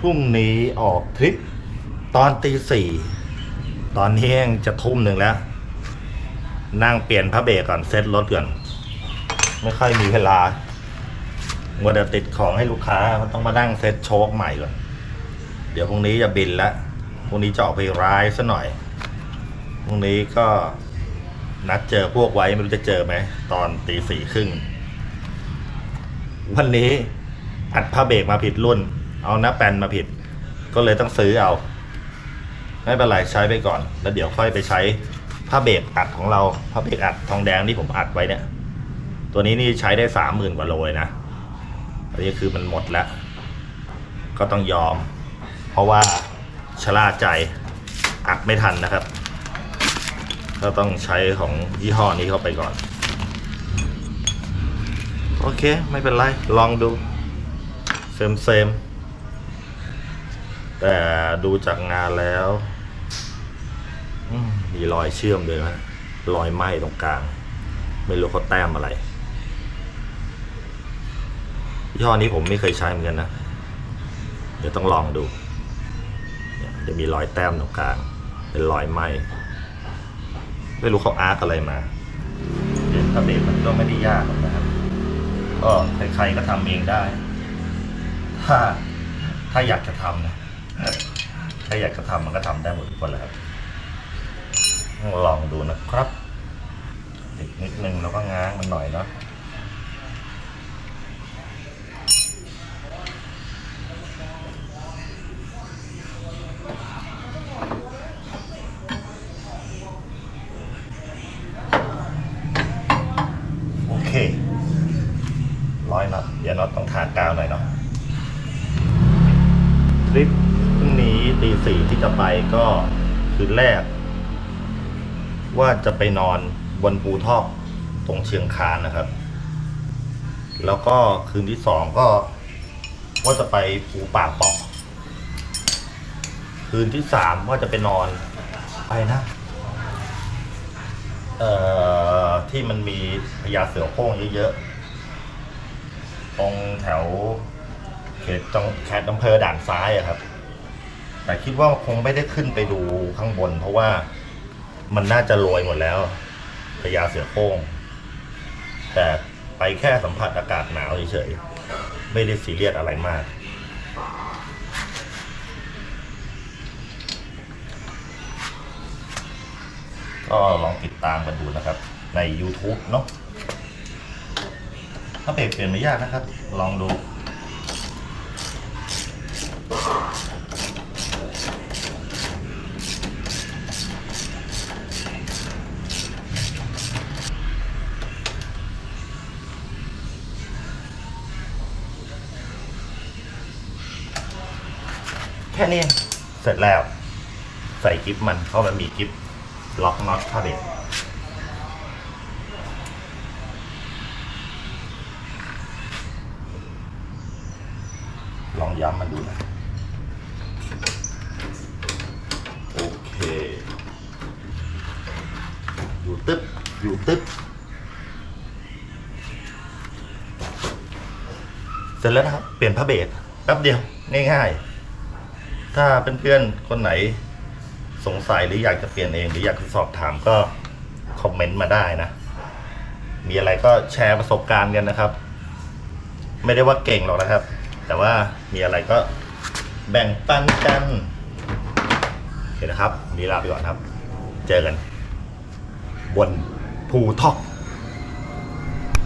พรุ่งนี้ออกทริปตอนตีสี่ตอนนี้ยังจะทุ่มหนึ่งแล้ว นั่งเปลี่ยนพระเบรกก่อนเซ็ตรถก่อน ไม่ค่อยมีเวลามัวแต่ติดของให้ลูกค้ามันต้องมานั่งเซ็ตโชคใหม่ก่อน เดี๋ยวพรุ่งนี้จะบินแล้วพรุ่งนี้จะออกไปร้ายซะหน่อยพรุ่งนี้ก็นัดเจอพวกไว้ไม่รู้จะเจอไหม ตอนตีสี่ครึ่ง วันนี้อัดผ้าเบรกมาผิดรุ่น เอาหน้าแปนมาผิด ก็เลยต้องซื้อเอา ไม่เป็นไรใช้ไปก่อน แล้วเดี๋ยวค่อยไปใช้ผ้าเบรกอัดของเราผ้าเบรกอัดทองแดงที่ผมอัดไว้เนี่ย ตัวนี้นี่ใช้ได้สามหมื่นกว่าโลเลยนะอันนี้คือมันหมดแล้ว ก็ต้องยอม เพราะว่าชะล่าใจอัดไม่ทันนะครับ ก็ต้องใช้ของยี่ห้อนี้เข้าไปก่อน โอเค ไม่เป็นไร ลองดูเซมเซม แต่ดูจากงานแล้วมีรอยเชื่อมด้วยนะรอยไหม้ตรงกลาง ไม่รู้เขาแต้มอะไรยี่ห้อนี้ผมไม่เคยใช้เหมือนกันนะ เดี๋ยวต้องลองดู จะมีรอยแต้มตรงกลาง เป็นรอยไหม้ไม่รู้เขาอาร์ตอะไรมาเดี๋ยวถ้าเบรกมันก็ไม่ได้ยากหรอกนะครับ ก็ใครๆก็ทำเองได้ ถ้าถ้าอยากจะทำนะ ถ้าอยากจะทำมันก็ทำได้หมดทุกคนแหละครับ ลองดูนะครับอีกนิดนึงแล้วก็ง้างมันหน่อยเนาะโอเค ร้อยน็อตเดี๋ยวน็อตต้องทากาวหน่อยเนาะทริป ตีสี่ที่จะไปก็คืนแรก ว่าจะไปนอนบนภูทอกตรงเชียงคานนะครับ แล้วก็คืนที่สองก็ว่าจะไปภูป่าปอกคืนที่สามว่าจะไปนอนไปนะเอ่อที่มันมีพญาเสือโคร่งเยอะๆตรงแถวเขตจังแคดอำเภอด่านซ้ายอะครับ แต่คิดว่าคงไม่ได้ขึ้นไปดูข้างบน เพราะว่ามันน่าจะโรยหมดแล้วพญาเสือโคร่งแต่ไปแค่สัมผัสอากาศหนาวเฉยๆไม่ได้ซีเรียสอะไรมาก ก็ลองติดตามกันดูนะครับ ใน YouTube เนาะถ้าเปลี่ยนเปลี่ยนไม่ยากนะครับ ลองดู แค่นี้เสร็จแล้ว ใส่กิฟมันเพราะมันมีกิฟล็อกน็อตผ้าเบรกลองย้ำมันดูนะโอเค อยู่ตึ๊บ อยู่ตึ๊บ เสร็จแล้วนะครับ เปลี่ยนผ้าเบรกแป๊บเดียว ง่ายๆ ถ้าเพื่อนๆ คนไหนสงสัยหรืออยากจะเปลี่ยนเอง หรืออยากจะสอบถามก็คอมเมนต์มาได้นะ มีอะไรก็แชร์ประสบการณ์กันนะครับ ไม่ได้ว่าเก่งหรอกนะครับ แต่ว่ามีอะไรก็แบ่งปันกันโอเคนะครับวันนี้ลาไปก่อนครับ เจอกัน บนภูทอก